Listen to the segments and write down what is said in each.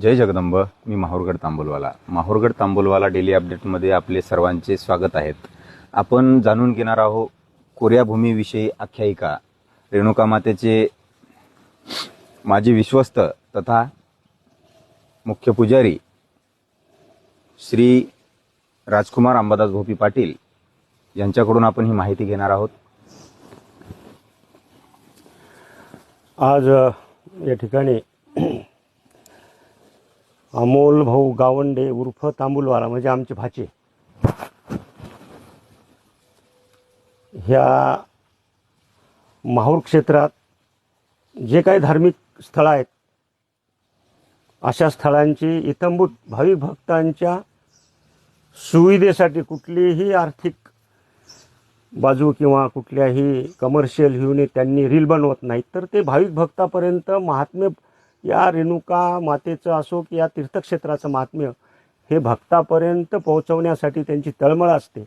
जय जगदंब मी Mahurgad तांबोलवाला. Mahurgad तांबोलवाला daily अपडेटमध्ये आपले सर्वांचे स्वागत आहेत. आपण जाणून घेणार आहोत कोऱ्याभूमीविषयी आख्यायिका. रेणुका मातेचे माजी विश्वस्त तथा मुख्य पुजारी श्री राजकुमार अंबादास भोपी पाटील यांच्याकडून आपण ही माहिती घेणार आहोत. आज या ठिकाणी अमोल भाऊ गावंडे उर्फ तांबुलवाला म्हणजे आमचे भाचे. ह्या माहूर क्षेत्रात जे काही धार्मिक स्थळं आहेत अशा स्थळांची इतंभूत भाविक भक्तांच्या सुविधेसाठी कुठलीही आर्थिक बाजू किंवा कुठल्याही कमर्शियल व्ह्यूने त्यांनी रील बनवत नाहीत तर ते भाविक भक्तापर्यंत महात्म्य या रेणुका मातेचं असो की या तीर्थक्षेत्राचं महात्म्य हे भक्तापर्यंत पोहोचवण्यासाठी त्यांची तळमळ असते.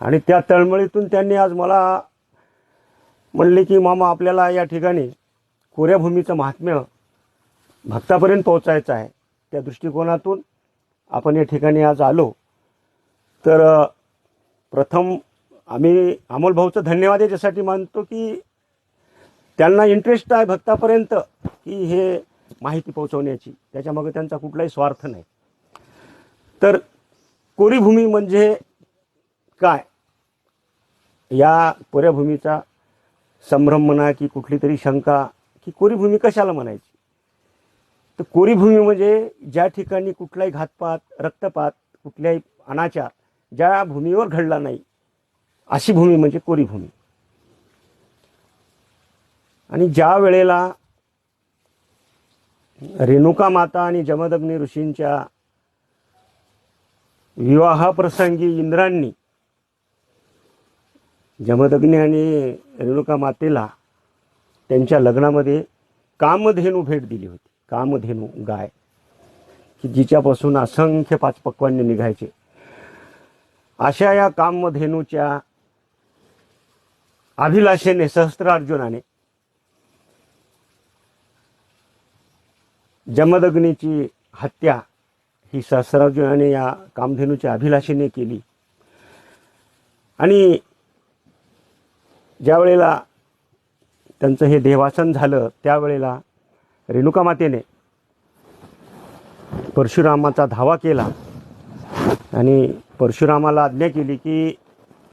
आणि त्या तळमळीतून त्यांनी आज मला म्हणले की मामा आपल्याला या ठिकाणी कोऱ्याभूमीचं महात्म्य भक्तापर्यंत पोहोचायचं आहे. त्या दृष्टिकोनातून आपण या ठिकाणी आज आलो. तर प्रथम आम्ही अमोल भाऊचं धन्यवाद याच्यासाठी मानतो की त्यांना इंटरेस्ट आहे भक्तापर्यंत की हे माहिती पोहोचवण्याची. त्याच्यामागे त्यांचा कुठलाही स्वार्थ नाही. तर कोरीभूमी म्हणजे काय? या कोऱ्याभूमीचा संभ्रम म्हणा की कुठली तरी शंका की कोरीभूमी कशाला म्हणायची? तर कोरीभूमी म्हणजे ज्या ठिकाणी कुठलाही घातपात रक्तपात कुठल्याही अनाचार ज्या भूमीवर घडला नाही अशी भूमी म्हणजे कोरीभूमी. आणि ज्या वेळेला रेणुका माता आणि जमदग्नी ऋषींच्या विवाहाप्रसंगी इंद्रांनी जमदग्नी आणि रेणुका मातेला त्यांच्या लग्नामध्ये कामधेनू भेट दिली होती. कामधेनू गाय की जिच्यापासून असंख्य पाचपक्वान्य निघायचे. अशा या कामधेनूच्या अभिलाषेने सहस्त्रार्जुनाने जमदग्नीची हत्या ही सहस्रार्जुनाने या कामधेनूच्या अभिलाषेने केली. आणि ज्या वेळेला त्यांचं हे देवासन झालं त्यावेळेला रेणुका मातेने परशुरामाचा धावा केला आणि परशुरामाला आज्ञा केली की